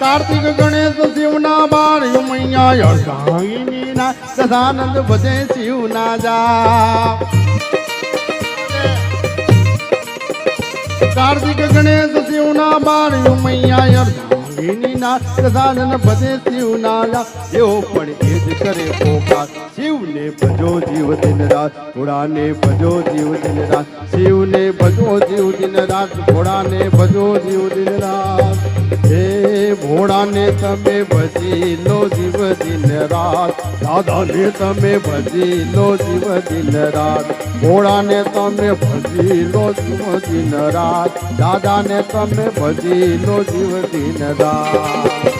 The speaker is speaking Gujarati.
કાર્તિક ગણેશ શિવના બાર મૈયા અર્ધાંગિની ના સદાનંદ ભજે શિવના જા કાર્તિક ગણેશ શિવના બાર મૈયા અર્ધા ના સદાનંદ ભજે શિવના જા એવો પણ એ જ કરે પોકાર. શિવને ભજો જીવ દિન રાત, ઘોડાને ભજો જીવ દિન રાત. શિવને ભજો જીવ દિન રાત, ઘોડાને ભજો જીવ દિન રાત. હે ભોળાને તમે ભજી લો જીવ દિન રાત. દાદાને તમે ભજી લો જીવ દિન રાત. ભોળાને તમે ભજી લો જીવ દિન રાત. દાદાને તમે ભજી લો જીવ દિન રાત.